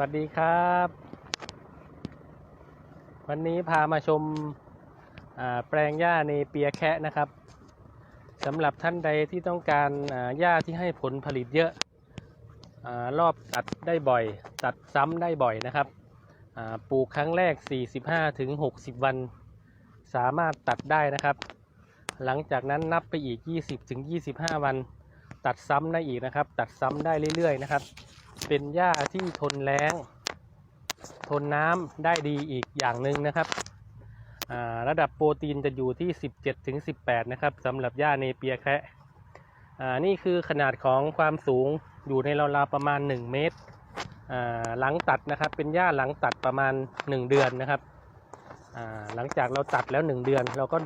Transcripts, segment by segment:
วัสดีครับ วันนี้พามาชมแปลงหญ้าในเปียแคะนะครับสำหรับท่านใดที่ต้องการหญ้าที่ให้ผลผลิตเยอะอรอบตัดได้บ่อย ตัดซ้ำได้บ่อยนะครับปลูกครั้งแรก 45ถึง60วัน สามารถตัดได้นะครับ หลังจากนั้นนับไปอีก 20ถึง25 วัน ตัดซ้ำได้อีกนะครับ ตัดซ้ำได้เรื่อยๆนะครับ เป็นหญ้าที่ทนแล้งทนน้ำได้ดีอีกอย่างหนึ่งนะครับ ระดับโปรตีนจะอยู่ที่ 17-18 นะครับสำหรับหญ้าเนเปียแคะนี่คือขนาดของความสูงอยู่ในราวๆประมาณ 1 เมตรหลังตัดนะครับ เป็นหญ้าหลังตัดประมาณ 1 เดือนนะครับหลังจากเราตัดแล้ว 1 เดือน เราก็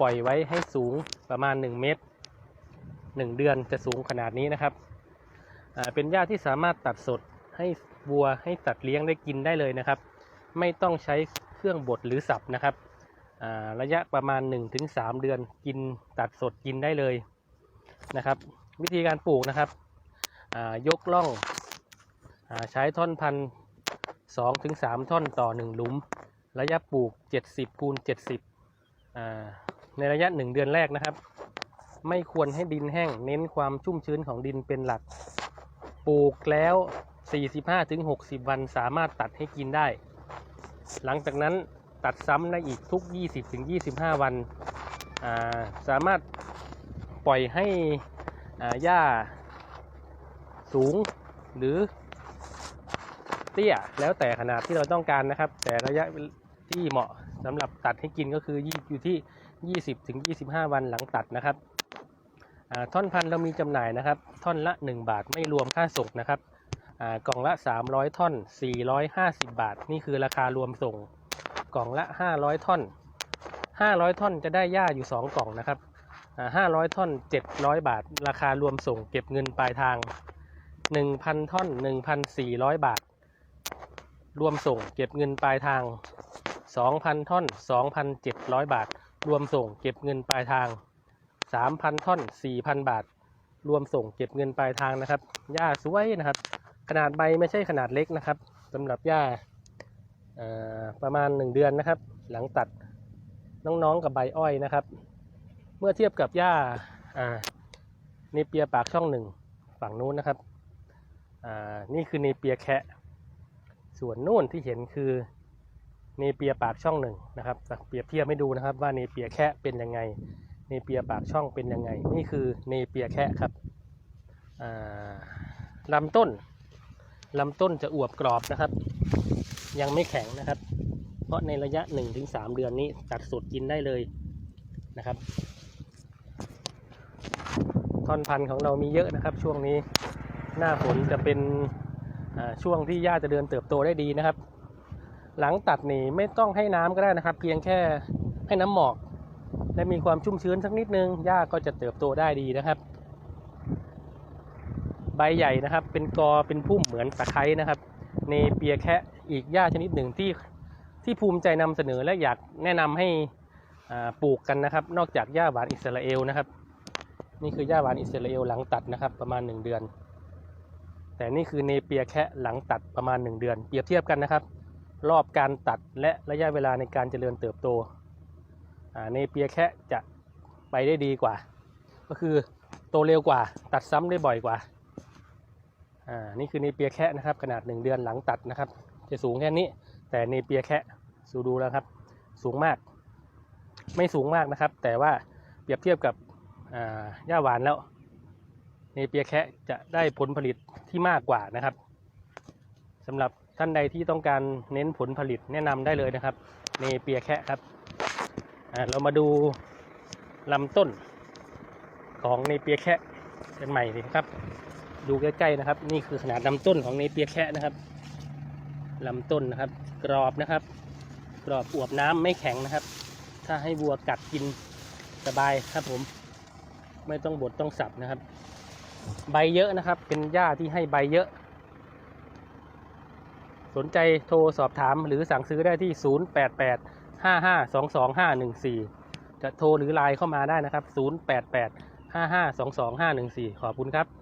ปล่อยไว้ให้สูงประมาณ 1 เมตร 1 เดือนจะสูงขนาดนี้นะครับ เป็นหญ้าที่สามารถตัดสดให้วัวให้สัตว์เลี้ยงได้กินได้เลยนะครับ ไม่ต้องใช้เครื่องบดหรือสับนะครับระยะประมาณ 1-3 เดือนกินตัดสดกินได้เลยนะครับ วิธีการปลูกนะครับยกล่องอใช้ท่อนพันสองถึงสามท่อนต่อ1หลุม ระยะปลูก 70คูณ70 ในระยะ 1 เดือนแรกนะครับ ไม่ควรให้ดินแห้งเน้นความชุ่มชื้นของดินเป็นหลัก ปลูกแล้ว 45-60 วันสามารถตัดให้กินได้ หลังจากนั้นตัดซ้ำได้อีกทุก 20-25 วันาสามารถปล่อยให้หญ้าสูงหรือเตี้ยแล้วแต่ขนาดที่เราต้องการนะครับ แต่ระยะที่เหมาะสำหรับตัดให้กินก็คืออยู่ที่ 20-25 วันหลังตัดนะครับ ท่อนพันเรามีจำหน่ายนะครับ ท่อนละ 1 บาทไม่รวมค่าส่งนะครับกล่องละ 300 ท่อน 450 บาท นี่คือราคารวมส่ง กล่องละ 500 ท่อน 500 ท่อนจะได้หญ้าอยู่ 2 กล่องนะครับอ่า500 ท่อน 700 บาท ราคารวมส่งเก็บเงินปลายทาง 1,000 ท่อน 1,400 บาท รวมส่งเก็บเงินปลายทาง 2,000 ท่อน 2,700 บาท รวมส่งเก็บเงินปลายทาง 3,000ท่อน4,000บาท รวมส่งเก็บเงินปลายทางนะครับ หญ้าสวยนะครับ ขนาดใบไม่ใช่ขนาดเล็กนะครับสำหรับหญ้าประมาณ1เดือนนะครับ หลังตัดน้องๆกับใบอ้อยนะครับ เมื่อเทียบกับหญ้าอ่เนเปียปากช่องหนึ่งฝั่งนู้นนะครับนี่คือเนเปียแคะส่วนนู่นที่เห็นคือเนเปียปากช่องหนึ่งนะครับเปรียบเทียบให้ดูนะครับว่าเนเปียแคะเป็นยังไง เนเปียปากช่องเป็นยังไง นี่คือเนเปียแคะครับลำต้นลำต้นจะอวบกรอบนะครับ ยังไม่แข็งนะครับ เพราะในระยะ 1-3 เดือนนี้ตัดสดกินได้เลยนะครับท่อนพันธุ์ของเรามีเยอะนะครับ ช่วงนี้หน้าฝนจะเป็นช่วงที่หญ้าจะเดินเติบโตได้ดีนะครับ หลังตัดนี่ไม่ต้องให้น้ำก็ได้นะครับ เพียงแค่ให้น้ำหมอก และมีความชุ่มชื้นสักนิดนึงหญ้าก็จะเติบโตได้ดีนะครับ ใบใหญ่นะครับ เป็นกอเป็นพุ่มเหมือนตะไคร้นะครับเนเปียแคะอีกหญ้าชนิดหนึ่งที่ที่ภูมิใจนำเสนอและอยากแนะนำให้ปลูกกันนะครับ นอกจากหญ้าหวานอิสราเอลนะครับ นี่คือหญ้าหวานอิสราเอลหลังตัดนะครับ ประมาณ 1 เดือน แต่นี่คือเนเปียแคะหลังตัดประมาณ 1 เดือน เปรียบเทียบกันนะครับ รอบการตัดและระยะเวลาในการเจริญเติบโต เนเปียแคะจะไปได้ดีกว่า ก็คือโตเร็วกว่า ตัดซ้ำได้บ่อยกว่าอ่านี่คือเนเปียแคะนะครับ ขนาด 1 เดือนหลังตัดนะครับ จะสูงแค่นี้ แต่เนเปียแคะสูดูแล้วครับ สูงมาก ไม่สูงมากนะครับ แต่ว่าเปรียบเทียบกับหญ้าหวานแล้วเนเปียแคะจะได้ผลผลิตที่มากกว่านะครับสำหรับท่านใดที่ต้องการเน้นผลผลิตแนะนำได้เลยนะครับ เนเปียแคะครับ เรามาดูลำต้นของเนเปียแคะกันใหม่ดีครับ ดูใกล้ๆนะครับ นี่คือขนาดลำต้นของเนเปียแคะนะครับลำต้นนะครับ กรอบนะครับ กรอบอวบน้ำไม่แข็งนะครับ ถ้าให้วัวกัดกินสบายครับผม ไม่ต้องบดต้องสับนะครับ ใบเยอะนะครับ เป็นหญ้าที่ให้ใบเยอะ สนใจโทรสอบถามหรือสั่งซื้อได้ที่ 088 5522514 จะโทรหรือไลน์เข้ามาได้นะครับ 088 5522514 ขอบคุณครับ